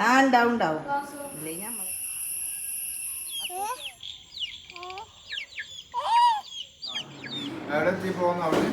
ആ ഉണ്ടാവും ഉണ്ടാവും. ഇല്ലെങ്കിൽ നമ്മൾ എവിടെ എത്തി പോകുന്നു അവിടെ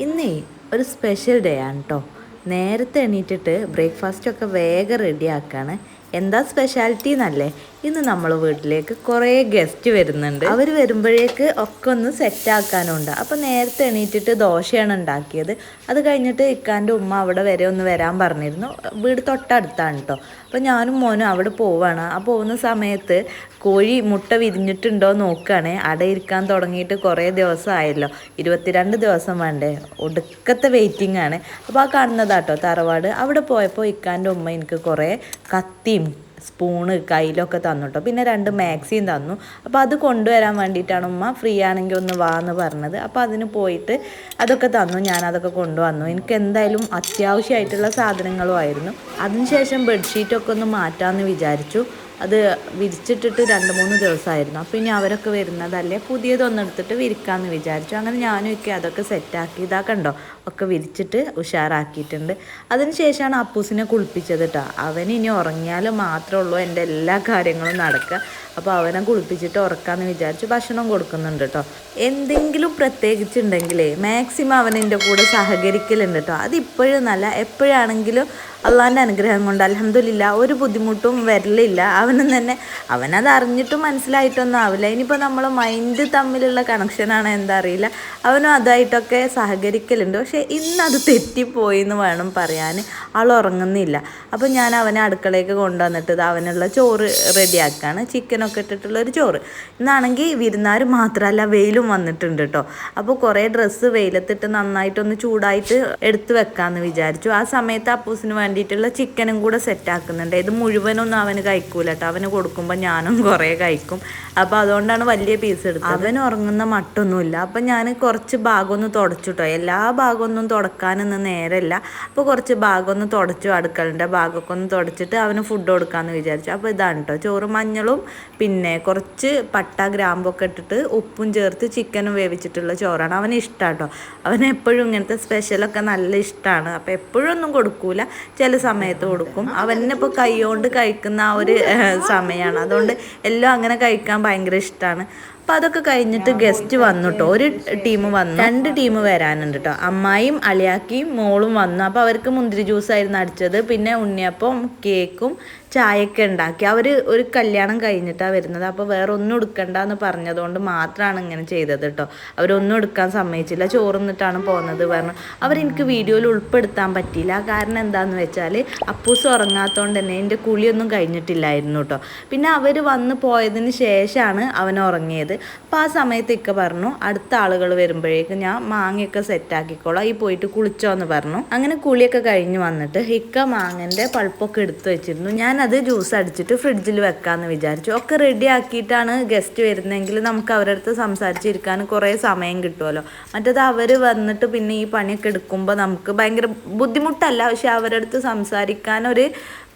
ഇന്നേ ഒരു സ്പെഷ്യൽ ഡേ ആണ് കേട്ടോ നേരത്തെ എണീറ്റിട്ട് ബ്രേക്ക്ഫാസ്റ്റ് ഒക്കെ വേഗം റെഡിയാക്കാണ് എന്താ സ്പെഷ്യാലിറ്റി എന്നല്ലേ? ഇന്ന് നമ്മൾ വീട്ടിലേക്ക് കുറേ ഗസ്റ്റ് വരുന്നുണ്ട്. അവർ വരുമ്പോഴേക്ക് ഒക്കെ ഒന്ന് സെറ്റ് ആക്കാനുണ്ട്. അപ്പോൾ നേരത്തെ എണീറ്റിട്ട് ദോശയാണ് ഉണ്ടാക്കിയത്. അത് കഴിഞ്ഞിട്ട് ഇക്കാന്റെ ഉമ്മ അവിടെ വരെ ഒന്ന് വരാൻ പറഞ്ഞിരുന്നു. വീട് തൊട്ടടുത്താണ് കേട്ടോ അപ്പോൾ ഞാനും മോനും അവിടെ പോവാണ്. ആ പോകുന്ന സമയത്ത് കോഴി മുട്ട വിരിഞ്ഞിട്ടുണ്ടോ നോക്കുകയാണേ. അട ഇരിക്കാൻ തുടങ്ങിയിട്ട് കുറേ ദിവസമായല്ലോ. ഇരുപത്തിരണ്ട് ദിവസം വേണ്ടേ. ഒടുക്കത്തെ വെയിറ്റിംഗ് ആണ്. അപ്പോൾ ആ കാണുന്നതാട്ടോ തറവാട്. അവിടെ പോയപ്പോൾ ഇക്കാന്റെ ഉമ്മ എനിക്ക് കുറേ കത്തിയും സ്പൂണ് കയ്യിലൊക്കെ തന്നു കേട്ടോ പിന്നെ രണ്ട് മാക്സിയും തന്നു. അപ്പോൾ അത് കൊണ്ടുവരാൻ വേണ്ടിയിട്ടാണ് ഉമ്മ ഫ്രീ ആണെങ്കിൽ ഒന്ന് വാ എന്ന് പറഞ്ഞത്. അപ്പോൾ അതിന് പോയിട്ട് അതൊക്കെ തന്നു. ഞാൻ അതൊക്കെ കൊണ്ടുവന്നു. എനിക്ക് എന്തായാലും അത്യാവശ്യമായിട്ടുള്ള സാധനങ്ങളും ആയിരുന്നു. അതിനുശേഷം ബെഡ്ഷീറ്റൊക്കെ ഒന്ന് മാറ്റാമെന്ന് വിചാരിച്ചു. അത് വിരിച്ചിട്ടിട്ട് രണ്ട് മൂന്ന് ദിവസമായിരുന്നു. അപ്പോൾ ഇനി അവരൊക്കെ വരുന്നതല്ലേ പുതിയതൊന്നെടുത്തിട്ട് വിരിക്കാമെന്ന് വിചാരിച്ചു. അങ്ങനെ ഞാനും ഒക്കെ അതൊക്കെ സെറ്റാക്കി ഇതാ കണ്ടോ? ഒക്കെ വിരിച്ചിട്ട് ഉഷാറാക്കിയിട്ടുണ്ട്. അതിനുശേഷമാണ് അപ്പൂസിനെ കുളിപ്പിച്ചത് കേട്ടോ അവൻ ഇനി ഉറങ്ങിയാൽ മാത്രമേ ഉള്ളൂ എന്റെ എല്ലാ കാര്യങ്ങളും നടക്കുക അപ്പോൾ അവനെ കുളിപ്പിച്ചിട്ട് ഉറക്കാമെന്ന് വിചാരിച്ചു ഭക്ഷണം കൊടുക്കുന്നുണ്ട് കേട്ടോ എന്തെങ്കിലും പ്രത്യേകിച്ചുണ്ടെങ്കിലേ മാക്സിമം അവൻ എന്റെ കൂടെ സഹകരിക്കലുണ്ട് കേട്ടോ അതിപ്പോഴും നല്ല. എപ്പോഴാണെങ്കിലും അള്ളാന്റെ അനുഗ്രഹം കൊണ്ട് അലഹമില്ല ഒരു ബുദ്ധിമുട്ടും വരലില്ല. അവനും തന്നെ. അവനത് അറിഞ്ഞിട്ടും മനസ്സിലായിട്ടൊന്നും ആവില്ല. ഇനിയിപ്പോൾ നമ്മൾ മൈൻഡ് തമ്മിലുള്ള കണക്ഷനാണ് എന്താ അറിയില്ല. അവനും അതായിട്ടൊക്കെ സഹകരിക്കലുണ്ട്. പക്ഷേ ഇന്നത് തെറ്റിപ്പോയി എന്ന് വേണം പറയാൻ ആൾ ഉറങ്ങുന്നില്ല. അപ്പോൾ ഞാൻ അവനെ അടുക്കളയ്ക്ക് കൊണ്ടുവന്നിട്ട് അവനുള്ള ചോറ് റെഡിയാക്കുകയാണ് ചിക്കനൊക്കെ ഇട്ടിട്ടുള്ള ഒരു ചോറ്. ഇന്നാണെങ്കിൽ വിരുന്നാർ മാത്രമല്ല വെയിലും വന്നിട്ടുണ്ട് കേട്ടോ അപ്പോൾ കുറേ ഡ്രസ്സ് വെയിലത്തിട്ട് നന്നായിട്ടൊന്ന് ചൂടായിട്ട് എടുത്തു വെക്കാമെന്ന് വിചാരിച്ചു. ആ സമയത്ത് അപ്പൂസിന് വേണ്ടിയിട്ടുള്ള ചിക്കനും കൂടെ സെറ്റാക്കുന്നുണ്ട് ഇത് മുഴുവനൊന്നും അവന് കഴിക്കൂല കേട്ടോ അവന് കൊടുക്കുമ്പോൾ ഞാനും കുറേ കഴിക്കും. അപ്പോൾ അതുകൊണ്ടാണ് വലിയ പീസ് എടുത്തത്. അവൻ ഉറങ്ങുന്ന മട്ടൊന്നുമില്ല. അപ്പം ഞാൻ കുറച്ച് ഭാഗം ഒന്ന് തുടച്ചു കേട്ടോ എല്ലാ ഭാഗമൊന്നും തുടക്കാനൊന്നും നേരമില്ല. അപ്പോൾ കുറച്ച് ഭാഗം ഒന്ന് തുടച്ചു അടുക്കളന്റെ ഭാഗമൊക്കെ ഒന്ന് തുടച്ചിട്ട് അവന് ഫുഡ് കൊടുക്കാമെന്ന് വിചാരിച്ചു. അപ്പോൾ ഇതാണ് കേട്ടോ ചോറ് മഞ്ഞളും പിന്നെ കുറച്ച് പട്ട ഗ്രാമ്പൊക്കെ ഇട്ടിട്ട് ഉപ്പും ചേർത്ത് ചിക്കനും വേവിച്ചിട്ടുള്ള ചോറാണ് അവന് ഇഷ്ടം കേട്ടോ അവന് എപ്പോഴും ഇങ്ങനത്തെ സ്പെഷ്യലൊക്കെ നല്ല ഇഷ്ടമാണ് അപ്പോൾ എപ്പോഴും ഒന്നും കൊടുക്കൂല. ചില സമയത്ത് കൊടുക്കും. അവനിപ്പോൾ കൈ കൊണ്ട് കഴിക്കുന്ന ആ ഒരു സമയമാണ്. അതുകൊണ്ട് എല്ലാം അങ്ങനെ കഴിക്കാൻ ഭയങ്കര ഇഷ്ടമാണ് അപ്പോൾ അതൊക്കെ കഴിഞ്ഞിട്ട് ഗസ്റ്റ് വന്നു കേട്ടോ ഒരു ടീം വന്നു. രണ്ട് ടീം വരാനുണ്ട് കേട്ടോ അമ്മായിയും അളിയാക്കിയും മോളും വന്നു. അപ്പോൾ അവർക്ക് മുന്തിരി ജ്യൂസ് ആയിരുന്നു അടിച്ചത്. പിന്നെ ഉണ്ണിയപ്പം കേക്കും ചായയൊക്കെ ഉണ്ടാക്കി. അവർ ഒരു കല്യാണം കഴിഞ്ഞിട്ടാ വരുന്നത്. അപ്പോൾ വേറെ ഒന്നും എടുക്കണ്ട എന്ന് പറഞ്ഞതുകൊണ്ട് മാത്രമാണ് ഇങ്ങനെ ചെയ്തത് കേട്ടോ അവരൊന്നും എടുക്കാൻ സമ്മതിച്ചില്ല. ചോറുന്നിട്ടാണ് പോകുന്നത് പറഞ്ഞു. അവരെനിക്ക് വീഡിയോയിൽ ഉൾപ്പെടുത്താൻ പറ്റിയില്ല. കാരണം എന്താണെന്ന് വെച്ചാൽ അപ്പൂസ് ഉറങ്ങാത്തതുകൊണ്ട് തന്നെ എന്റെ കുളിയൊന്നും കഴിഞ്ഞിട്ടില്ലായിരുന്നു കേട്ടോ പിന്നെ അവർ വന്ന് പോയതിന് ശേഷമാണ് അവൻ ഉറങ്ങിയത്. അപ്പോൾ ആ സമയത്ത് ഇക്ക പറഞ്ഞു അടുത്ത ആളുകൾ വരുമ്പോഴേക്കും ഞാൻ മാങ്ങയൊക്കെ സെറ്റാക്കിക്കോളാം. ഈ പോയിട്ട് കുളിച്ചോ എന്ന് പറഞ്ഞു. അങ്ങനെ കുളിയൊക്കെ കഴിഞ്ഞ് വന്നിട്ട് ഇക്ക മാങ്ങന്റെ പൾപ്പൊക്കെ എടുത്തു വെച്ചിരുന്നു. ഞാനത് ജ്യൂസ് അടിച്ചിട്ട് ഫ്രിഡ്ജിൽ വെക്കാമെന്ന് വിചാരിച്ചു. ഒക്കെ റെഡി ആക്കിയിട്ടാണ് ഗസ്റ്റ് വരുന്നതെങ്കിൽ നമുക്ക് അവരുടെ അടുത്ത് സംസാരിച്ചിരിക്കാൻ കുറേ സമയം കിട്ടുമല്ലോ മറ്റത് അവർ വന്നിട്ട് പിന്നെ ഈ പണിയൊക്കെ എടുക്കുമ്പോൾ നമുക്ക് ഭയങ്കര ബുദ്ധിമുട്ടല്ല. പക്ഷെ അവരുടെ അടുത്ത് സംസാരിക്കാൻ ഒരു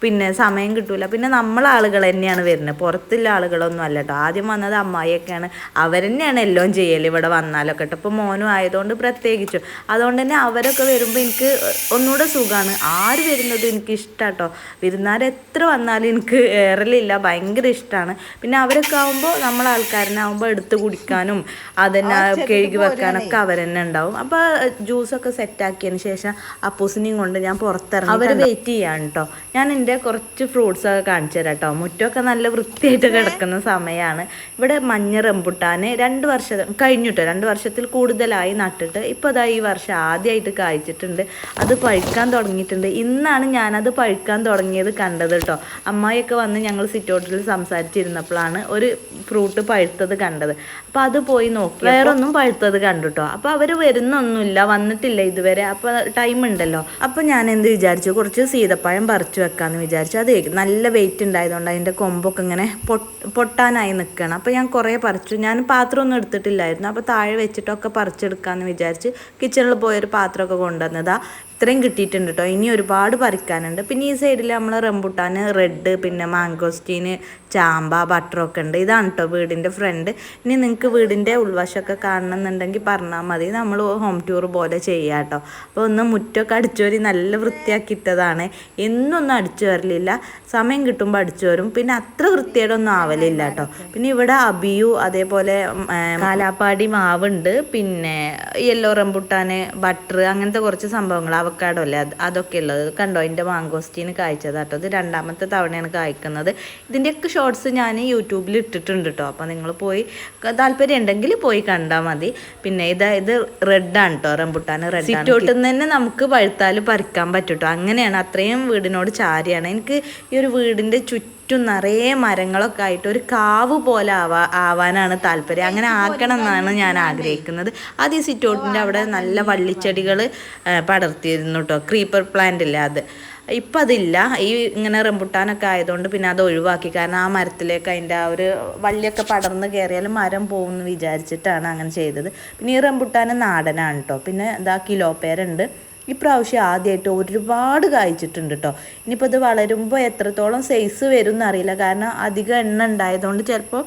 പിന്നെ സമയം കിട്ടൂല. പിന്നെ നമ്മൾ ആളുകൾ തന്നെയാണ് വരുന്നത്. പുറത്തുള്ള ആളുകളൊന്നും അല്ല കേട്ടോ. ആദ്യം വന്നത് അമ്മായിയൊക്കെയാണ്. അവർ തന്നെയാണ് എല്ലാം ചെയ്യൽ ഇവിടെ വന്നാലൊക്കെ കേട്ടോ. ഇപ്പോൾ മോനും ആയതുകൊണ്ട് പ്രത്യേകിച്ചും. അതുകൊണ്ട് തന്നെ അവരൊക്കെ വരുമ്പോൾ എനിക്ക് ഒന്നുകൂടെ സുഖമാണ് ആര് വരുന്നതും എനിക്ക് ഇഷ്ടമാണ് കേട്ടോ. വിരുന്നാർ എത്ര വന്നാലും എനിക്ക് ഏറലില്ല. ഭയങ്കര ഇഷ്ടമാണ് പിന്നെ അവരൊക്കെ ആകുമ്പോൾ നമ്മളെ ആൾക്കാരനാകുമ്പോൾ എടുത്ത് കുടിക്കാനും അതന്നെ കഴുകി വെക്കാനൊക്കെ അവർ തന്നെ ഉണ്ടാവും. അപ്പോൾ ജ്യൂസൊക്കെ സെറ്റാക്കിയതിന് ശേഷം അപ്പൂസിനെയും കൊണ്ട് ഞാൻ പുറത്തിറങ്ങി. അവർ വെയിറ്റ് ചെയ്യാണ് കേട്ടോ ഞാൻ എന്റെ കുറച്ച് ഫ്രൂട്ട്സ് ഒക്കെ കാണിച്ചു തരാം കേട്ടോ മുറ്റമൊക്കെ നല്ല വൃത്തിയായിട്ട് കിടക്കുന്ന സമയമാണ് ഇവിടെ മഞ്ഞ റംബുട്ടാന് രണ്ട് വർഷം കഴിഞ്ഞിട്ടോ രണ്ട് വർഷത്തിൽ കൂടുതലായി നട്ടിട്ട് ഇപ്പോൾ അതാ ഈ വർഷം ആദ്യമായിട്ട് കായ്ച്ചിട്ടുണ്ട്. അത് പഴുക്കാൻ തുടങ്ങിയിട്ടുണ്ട്. ഇന്നാണ് ഞാനത് പഴുക്കാൻ തുടങ്ങിയത് കണ്ടത് കേട്ടോ അമ്മായിയൊക്കെ വന്ന് ഞങ്ങൾ സിറ്റൗട്ടിൽ സംസാരിച്ചിരുന്നപ്പോഴാണ് ഒരു ഫ്രൂട്ട് പഴുത്തത് കണ്ടത്. അപ്പോൾ അത് പോയി നോക്കി. വേറൊന്നും പഴുത്തത് കണ്ടു കേട്ടോ അപ്പോൾ അവർ വരുന്നൊന്നുമില്ല. വന്നിട്ടില്ല ഇതുവരെ. അപ്പോൾ ടൈം ഉണ്ടല്ലോ. അപ്പോൾ ഞാൻ എന്ത് വിചാരിച്ചു? കുറച്ച് സീതപ്പഴം പറിച്ചു വെക്കാമെന്ന് വിചാരിച്ചു. അത് നല്ല വെയിറ്റ് ഉണ്ടായതുകൊണ്ട് അതിന്റെ കൊമ്പൊക്കെ ഇങ്ങനെ പൊട്ട് പൊട്ടാനായി നിൽക്കണം അപ്പോൾ ഞാൻ കുറേ പറിച്ചു. ഞാൻ പാത്രമൊന്നും എടുത്തിട്ടില്ലായിരുന്നു. അപ്പോൾ താഴെ വെച്ചിട്ടൊക്കെ പറിച്ചെടുക്കാമെന്ന് വിചാരിച്ച് കിച്ചണിൽ പോയൊരു പാത്രമൊക്കെ കൊണ്ടുവന്നതാ. ഇത്രയും കിട്ടിയിട്ടുണ്ട് കേട്ടോ ഇനി ഒരുപാട് പറിക്കാനുണ്ട്. പിന്നെ ഈ സൈഡിൽ നമ്മൾ റംബുട്ടാൻ റെഡ് പിന്നെ മാങ്കോസ്റ്റീൻ ചാമ്പ ബട്ടറൊക്കെ ഉണ്ട്. ഇതാണ് കേട്ടോ വീടിന്റെ ഫ്രണ്ട് ഇനി നിങ്ങൾക്ക് വീടിന്റെ ഉൾവശമൊക്കെ കാണണമെന്നുണ്ടെങ്കിൽ പറഞ്ഞാൽ മതി. നമ്മൾ ഹോം ടൂർ പോലെ ചെയ്യാം കേട്ടോ അപ്പോൾ ഒന്ന് മുറ്റമൊക്കെ അടിച്ചോരി നല്ല വൃത്തിയാക്കിയിട്ടതാണ്. എന്നൊന്നും അടിച്ചു വരലില്ല. സമയം കിട്ടുമ്പോൾ അടിച്ചു വരും. പിന്നെ അത്ര വൃത്തിയേടൊന്നും ആവലില്ല കേട്ടോ പിന്നെ ഇവിടെ അബിയു അതേപോലെ കാലാപ്പാടി മാവുണ്ട്. പിന്നെ യെല്ലോ റംബുട്ടാന് ബട്ടർ അങ്ങനത്തെ കുറച്ച് സംഭവങ്ങൾ അവക്കാടോ അല്ലേ? അത് അതൊക്കെ ഉള്ളത്. കണ്ടോ? എന്റെ മാങ്കോസ്റ്റീന് കായ്ച്ചത് കേട്ടോ. ഇത് രണ്ടാമത്തെ തവണയാണ് കായ്ക്കുന്നത്. ഇതിന്റെയൊക്കെ ഷോർട്സ് ഞാൻ യൂട്യൂബിൽ ഇട്ടിട്ടുണ്ട് കേട്ടോ. അപ്പോൾ നിങ്ങൾ പോയി താല്പര്യം ഉണ്ടെങ്കിൽ പോയി കണ്ടാൽ മതി. പിന്നെ ഇത് ഇത് റെഡാണ് കേട്ടോ. റംബുട്ടാൻ റെഡ് സിറ്റോട്ടിൽ നിന്ന് തന്നെ നമുക്ക് പഴുത്താൽ പറിക്കാൻ പറ്റും കേട്ടോ. അങ്ങനെയാണ് അത്രയും വീടിനോട് ചാരിയാണ്. എനിക്ക് ഈ ഒരു വീടിന്റെ ചുറ്റും നിറയെ മരങ്ങളൊക്കെ ആയിട്ട് ഒരു കാവ് പോലെ ആവാ ആവാനാണ് താല്പര്യം. അങ്ങനെ ആക്കണം എന്നാണ് ഞാൻ ആഗ്രഹിക്കുന്നത്. അത് ഈ സിറ്റോട്ടിന്റെ അവിടെ നല്ല വള്ളിച്ചെടികൾ പടർത്തിയിരുന്നു കേട്ടോ ക്രീപ്പർ പ്ലാന്റ് ഇല്ല അത്. ഇപ്പം അതില്ല. ഈ ഇങ്ങനെ റംബുട്ടാനൊക്കെ ആയതുകൊണ്ട് പിന്നെ അത് ഒഴിവാക്കി. കാരണം ആ മരത്തിലേക്ക് അതിന്റെ ആ ഒരു വള്ളിയൊക്കെ പടർന്ന് കയറിയാൽ മരം പോകുമെന്ന് വിചാരിച്ചിട്ടാണ് അങ്ങനെ ചെയ്തത്. പിന്നെ ഈ റംബുട്ടാൻ നാടനാണ് കേട്ടോ പിന്നെ ഇതാ കിലോ പേരുണ്ട്. ഇപ്രാവശ്യം ആദ്യമായിട്ട് ഒരുപാട് കായ്ച്ചിട്ടുണ്ട് കേട്ടോ ഇനിയിപ്പോൾ ഇത് വളരുമ്പോൾ എത്രത്തോളം സൈസ് വരും എന്നറിയില്ല കാരണം അധികം എണ്ണ ഉണ്ടായതുകൊണ്ട് ചിലപ്പോൾ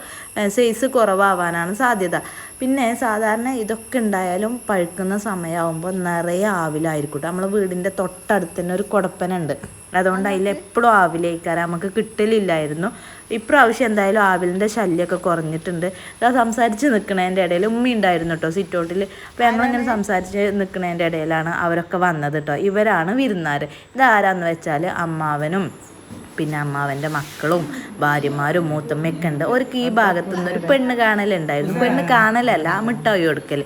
സൈസ് കുറവാവാനാണ് സാധ്യത. പിന്നെ സാധാരണ ഇതൊക്കെ ഉണ്ടായാലും പഴുക്കുന്ന സമയമാകുമ്പോൾ നിറയെ ആവിലായിരിക്കും നമ്മളെ വീടിന്റെ തൊട്ടടുത്ത് തന്നെ ഒരു കുടപ്പനുണ്ട്. അതുകൊണ്ട് അതിൽ എപ്പോഴും ആവിലേക്കാരം. നമുക്ക് കിട്ടലില്ലായിരുന്നു. ഇപ്രാവശ്യം എന്തായാലും ആവിലിന്റെ ശല്യമൊക്കെ കുറഞ്ഞിട്ടുണ്ട്. ഇതാ സംസാരിച്ച് നിൽക്കണതിന്റെ ഇടയിൽ ഉമ്മ ഉണ്ടായിരുന്നു കേട്ടോ സിറ്റൗട്ടിൽ അപ്പോൾ ഞങ്ങളിങ്ങനെ സംസാരിച്ച് നിൽക്കണതിന്റെ ഇടയിലാണ് അവരൊക്കെ വന്നത് കേട്ടോ ഇവരാണ് വിരുന്നാർ ഇതാരാന്ന് വെച്ചാൽ അമ്മാവനും പിന്നെ അമ്മാവന്റെ മക്കളും ഭാര്യമാരും മൂത്തമ്മയൊക്കെ ഉണ്ട്. അവർക്ക് ഈ ഭാഗത്തു നിന്ന് ഒരു പെണ്ണ് കാണലുണ്ടായിരുന്നു. പെണ്ണ് കാണലല്ല മിട്ടായി കൊടുക്കൽ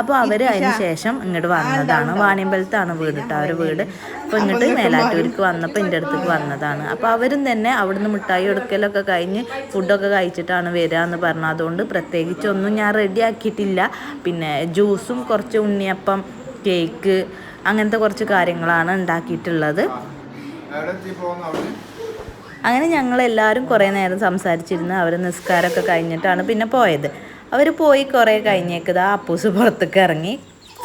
അപ്പോൾ അവർ അതിന് ശേഷം ഇങ്ങോട്ട് വന്നതാണ്. വാണിയമ്പലത്താണ് വീട് കേട്ടോ അവരുടെ വീട്. അപ്പോൾ ഇങ്ങോട്ട് മേലാറ്റൂർക്ക് വന്നപ്പോൾ എന്റെ അടുത്തേക്ക് വന്നതാണ്. അപ്പോൾ അവരും തന്നെ അവിടുന്ന് മിഠായി കൊടുക്കലൊക്കെ കഴിഞ്ഞ് ഫുഡൊക്കെ കഴിച്ചിട്ടാണ് വരിക എന്ന് പറഞ്ഞു. അതുകൊണ്ട് പ്രത്യേകിച്ചൊന്നും ഞാൻ റെഡി ആക്കിയിട്ടില്ല. പിന്നെ ജ്യൂസും കുറച്ച് ഉണ്ണിയപ്പം കേക്ക് അങ്ങനത്തെ കുറച്ച് കാര്യങ്ങളാണ് ഉണ്ടാക്കിയിട്ടുള്ളത്. അങ്ങനെ ഞങ്ങൾ എല്ലാവരും കുറേ നേരം സംസാരിച്ചിരുന്ന് അവർ നിസ്കാരമൊക്കെ കഴിഞ്ഞിട്ടാണ് പിന്നെ പോയത്. അവർ പോയി കുറേ കഴിഞ്ഞേക്കത് ആ അപ്പൂസ് പുറത്തേക്ക് ഇറങ്ങി.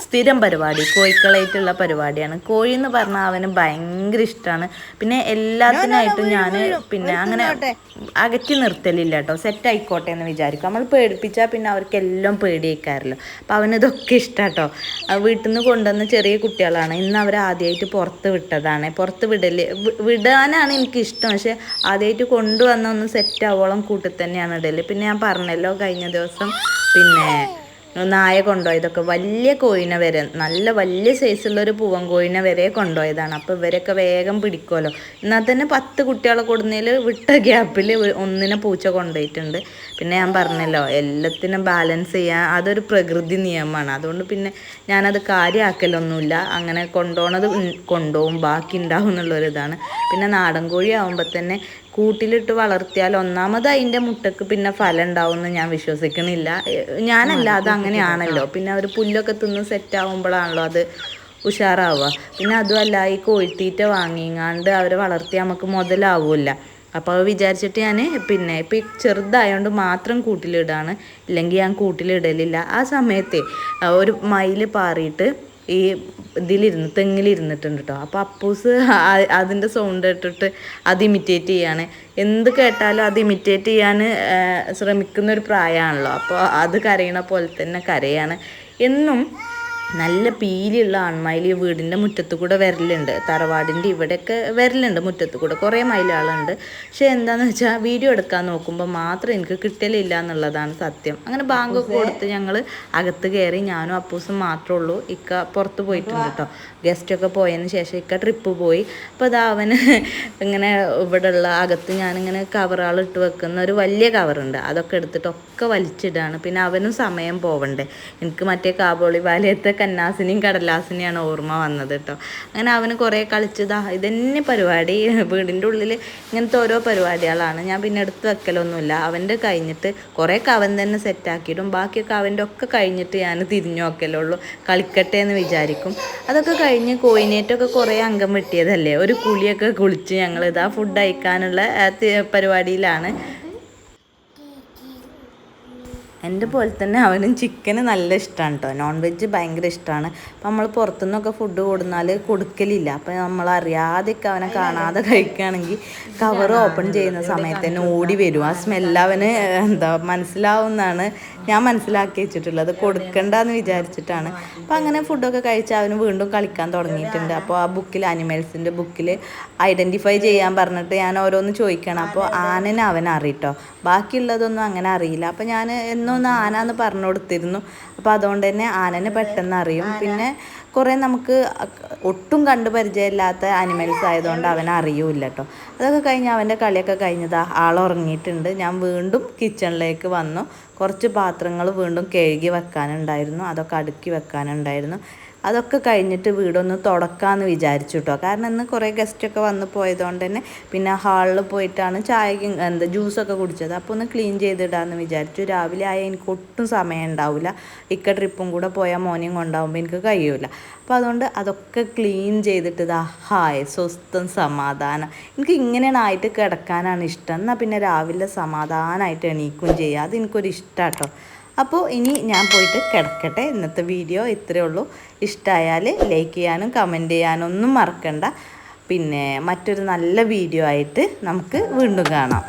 സ്ഥിരം പരിപാടി കോഴിക്കളായിട്ടുള്ള പരിപാടിയാണ്. കോഴി എന്ന് പറഞ്ഞാൽ അവന് ഭയങ്കര ഇഷ്ടമാണ് പിന്നെ എല്ലാത്തിനായിട്ടും ഞാൻ പിന്നെ അങ്ങനെ അകറ്റി നിർത്തലില്ല കേട്ടോ. സെറ്റ് ആയിക്കോട്ടെ എന്ന് വിചാരിക്കും. നമ്മൾ പേടിപ്പിച്ചാൽ പിന്നെ അവർക്ക് എല്ലാം പേടിയേക്കാറല്ലോ അപ്പം അവനിതൊക്കെ ഇഷ്ടം കേട്ടോ വീട്ടിൽ നിന്ന് കൊണ്ടുവന്ന ചെറിയ കുട്ടികളാണ്. ഇന്ന് അവർ ആദ്യമായിട്ട് പുറത്ത് വിട്ടതാണ്. പുറത്ത് വിടൽ വി- വിടാനാണ് എനിക്ക് ഇഷ്ടം. പക്ഷെ ആദ്യമായിട്ട് കൊണ്ടുവന്ന ഒന്ന് സെറ്റ് ആവോളം കൂട്ടിൽ തന്നെയാണ് ഇടൽ. പിന്നെ ഞാൻ പറഞ്ഞല്ലോ കഴിഞ്ഞ ദിവസം പിന്നെ നായ കൊണ്ടുപോയതൊക്കെ വലിയ കോഴിനെ വരെ നല്ല വലിയ സൈസുള്ള ഒരു പൂവൻ കോഴിനെ വരെ കൊണ്ടുപോയതാണ്. അപ്പോൾ ഇവരൊക്കെ വേഗം പിടിക്കുമല്ലോ എന്നാൽ തന്നെ പത്ത് കുട്ടികളെ കൊടുന്നതിൽ വിട്ട ഗ്യാപ്പിൽ ഒന്നിനെ പൂച്ച കൊണ്ടുപോയിട്ടുണ്ട്. പിന്നെ ഞാൻ പറഞ്ഞല്ലോ എല്ലാത്തിനും ബാലൻസ് ചെയ്യാൻ അതൊരു പ്രകൃതി നിയമമാണ്. അതുകൊണ്ട് പിന്നെ ഞാനത് കാര്യമാക്കലൊന്നുമില്ല അങ്ങനെ കൊണ്ടുപോണത് ഉം കൊണ്ടുപോകും ബാക്കി ഉണ്ടാവും എന്നുള്ളൊരിതാണ്. പിന്നെ നാടൻ കോഴി ആകുമ്പോൾ തന്നെ കൂട്ടിലിട്ട് വളർത്തിയാൽ ഒന്നാമത് അതിന്റെ മുട്ടക്ക് പിന്നെ ഫലം ഉണ്ടാവുമെന്ന് ഞാൻ വിശ്വസിക്കുന്നില്ല. ഞാനല്ല അത് അങ്ങനെയാണല്ലോ. പിന്നെ അവർ പുല്ലൊക്കെ തിന്ന് സെറ്റ് ആവുമ്പോഴാണല്ലോ അത് ഉഷാറാവുക. പിന്നെ അതുമല്ല ഈ കോഴിത്തീറ്റ വാങ്ങിങ്ങാണ്ട് അവരെ വളർത്തി നമുക്ക് മുതലാവില്ല. അപ്പോൾ അത് വിചാരിച്ചിട്ട് ഞാൻ പിന്നെ ഇപ്പം ഈ ചെറുതായതുകൊണ്ട് മാത്രം കൂട്ടിലിടാണ്. ഇല്ലെങ്കിൽ ഞാൻ കൂട്ടിലിടലില്ല. ആ സമയത്തെ ഒരു മയിൽ പാറിയിട്ട് ഈ ഇതിലിരുന്ന് തെങ്ങിലിരുന്നിട്ടുണ്ട് കേട്ടോ അപ്പോൾ അപ്പൂസ് അതിന്റെ സൗണ്ട് കേട്ടിട്ട് അത് ഇമിറ്റേറ്റ് ചെയ്യാണ്. എന്ത് കേട്ടാലും അത് ഇമിറ്റേറ്റ് ചെയ്യാൻ ശ്രമിക്കുന്ന ഒരു പ്രായമാണല്ലോ. അപ്പോൾ അത് കരയണ പോലെ തന്നെ കരയാണ്. എന്നും നല്ല പീലിയുള്ള ആൺമയിൽ ഈ വീടിന്റെ മുറ്റത്ത് കൂടെ വരലുണ്ട്. തറവാടിന്റെ ഇവിടെയൊക്കെ വരലുണ്ട് മുറ്റത്ത് കൂടെ. കുറേ മയിലാളുണ്ട് പക്ഷേ എന്താണെന്ന് വെച്ചാൽ വീഡിയോ എടുക്കാൻ നോക്കുമ്പോൾ മാത്രം എനിക്ക് കിട്ടലില്ല എന്നുള്ളതാണ് സത്യം. അങ്ങനെ ബാങ്കൊക്കെ കൊടുത്ത് ഞങ്ങൾ അകത്ത് കയറി ഞാനും അപ്പൂസും മാത്രമേ ഉള്ളൂ. ഇക്ക പുറത്ത് പോയിട്ടുണ്ട് കേട്ടോ ഗസ്റ്റൊക്കെ പോയതിന് ശേഷം ഇക്ക ട്രിപ്പ് പോയി. അപ്പോൾ അതാ അവന് ഇങ്ങനെ ഇവിടെയുള്ള അകത്ത് ഞാനിങ്ങനെ കവറുകളിട്ട് വെക്കുന്ന ഒരു വലിയ കവറുണ്ട് അതൊക്കെ എടുത്തിട്ട് ഒക്കെ വലിച്ചിടാണ്. പിന്നെ അവനും സമയം പോവണ്ടേ. എനിക്ക് മറ്റേ കാബോളി ബാലയത്തെ കന്നാസിനെയും കടലാസിനെയാണ് ഓർമ്മ വന്നത് കേട്ടോ. അങ്ങനെ അവന് കുറേ കളിച്ചതാ ഇതന്നെ പരിപാടി. വീടിന്റെ ഉള്ളിൽ ഇങ്ങനത്തെ ഓരോ പരിപാടികളാണ്. ഞാൻ പിന്നെ എടുത്ത് വെക്കലൊന്നുമില്ല. അവന്റെ കഴിഞ്ഞിട്ട് കുറേ കവൻ തന്നെ സെറ്റാക്കിയിടും ബാക്കിയൊക്കെ അവന്റെ ഒക്കെ കഴിഞ്ഞിട്ട് ഞാൻ തിരിഞ്ഞു നോക്കലുള്ളൂ കളിക്കട്ടെ എന്ന് വിചാരിക്കും. അതൊക്കെ കഴിഞ്ഞ് കോയിനേറ്റൊക്കെ കുറേ അംഗം വെട്ടിയതല്ലേ? ഒരു കുളിയൊക്കെ കുളിച്ച് ഞങ്ങൾ ഇതാ ഫുഡ് അയക്കാനുള്ള പരിപാടിയിലാണ്. എന്റെ പോലെ തന്നെ അവനും ചിക്കന് നല്ല ഇഷ്ടമാണ് കേട്ടോ നോൺ വെജ് ഭയങ്കര ഇഷ്ടമാണ് അപ്പം നമ്മൾ പുറത്തുനിന്നൊക്കെ ഫുഡ് കൊടുന്നാൽ കൊടുക്കലില്ല. അപ്പം നമ്മൾ അറിയാതെയൊക്കെ അവനെ കാണാതെ കഴിക്കുകയാണെങ്കിൽ കവർ ഓപ്പൺ ചെയ്യുന്ന സമയത്ത് തന്നെ ഓടി വരും. ആ സ്മെല്ല് അവന് എന്താ മനസ്സിലാവുന്നതാണ്. ഞാൻ മനസ്സിലാക്കി വെച്ചിട്ടുള്ളത്. കൊടുക്കണ്ടെന്ന് വിചാരിച്ചിട്ടാണ്. അപ്പം അങ്ങനെ ഫുഡൊക്കെ കഴിച്ച് അവന് വീണ്ടും കളിക്കാൻ തുടങ്ങിയിട്ടുണ്ട്. അപ്പോൾ ആ ബുക്കിൽ അനിമൽസിന്റെ ബുക്കിൽ ഐഡന്റിഫൈ ചെയ്യാൻ പറഞ്ഞിട്ട് ഞാൻ ഓരോന്ന് ചോദിക്കണം. അപ്പോൾ ആനനെ അവൻ അറിയിട്ടോ? ബാക്കിയുള്ളതൊന്നും അങ്ങനെ അറിയില്ല. അപ്പോൾ ഞാൻ എന്നൊന്ന് ആന എന്ന് പറഞ്ഞു കൊടുത്തിരുന്നു അപ്പോൾ അതുകൊണ്ട് തന്നെ ആനനെ പെട്ടെന്ന് അറിയും. പിന്നെ കുറേ നമുക്ക് ഒട്ടും കണ്ടു പരിചയമില്ലാത്ത അനിമൽസ് ആയതുകൊണ്ട് അവൻ അറിയൂല കേട്ടോ അതൊക്കെ കഴിഞ്ഞ് അവന്റെ കളിയൊക്കെ കഴിഞ്ഞതാ ആളുറങ്ങിയിട്ടുണ്ട് ഞാൻ വീണ്ടും കിച്ചണിലേക്ക് വന്നു. കുറച്ച് പാത്രങ്ങൾ വീണ്ടും കഴുകി വെക്കാനുണ്ടായിരുന്നു. അതൊക്കെ അടുക്കി വെക്കാനുണ്ടായിരുന്നു. അതൊക്കെ കഴിഞ്ഞിട്ട് വീടൊന്ന് തുടക്കാമെന്ന് വിചാരിച്ചു കേട്ടോ കാരണം ഇന്ന് കുറേ ഗസ്റ്റൊക്കെ വന്ന് പോയതുകൊണ്ട് തന്നെ പിന്നെ ഹാളിൽ പോയിട്ടാണ് ചായക്കും എന്താ ജ്യൂസൊക്കെ കുടിച്ചത്. അപ്പോൾ ഒന്ന് ക്ലീൻ ചെയ്തിടാമെന്ന് വിചാരിച്ചു. രാവിലെ ആയ എനിക്ക് ഒട്ടും സമയം ഉണ്ടാവില്ല ഇക്ക ട്രിപ്പും കൂടെ പോയാൽ മോനെയും കൊണ്ടാകുമ്പോൾ എനിക്ക് കഴിയൂല. അപ്പോൾ അതുകൊണ്ട് അതൊക്കെ ക്ലീൻ ചെയ്തിട്ട് ഇതാ ഹായ് സ്വസ്ഥം സമാധാനം. എനിക്ക് ഇങ്ങനെയാണ് ആയിട്ട് കിടക്കാനാണ് ഇഷ്ടം. എന്നാൽ പിന്നെ രാവിലെ സമാധാനമായിട്ട് എണീക്കും ചെയ്യുക അത് എനിക്കൊരു ഇഷ്ടമാട്ടോ അപ്പോൾ ഇനി ഞാൻ പോയിട്ട് കിടക്കട്ടെ. ഇന്നത്തെ വീഡിയോ ഇത്രയേ ഉള്ളൂ. ഇഷ്ടമായാൽ ലൈക്ക് ചെയ്യാനും കമന്റ് ചെയ്യാനും ഒന്നും മറക്കണ്ട. പിന്നെ മറ്റൊരു നല്ല വീഡിയോ ആയിട്ട് നമുക്ക് വീണ്ടും കാണാം.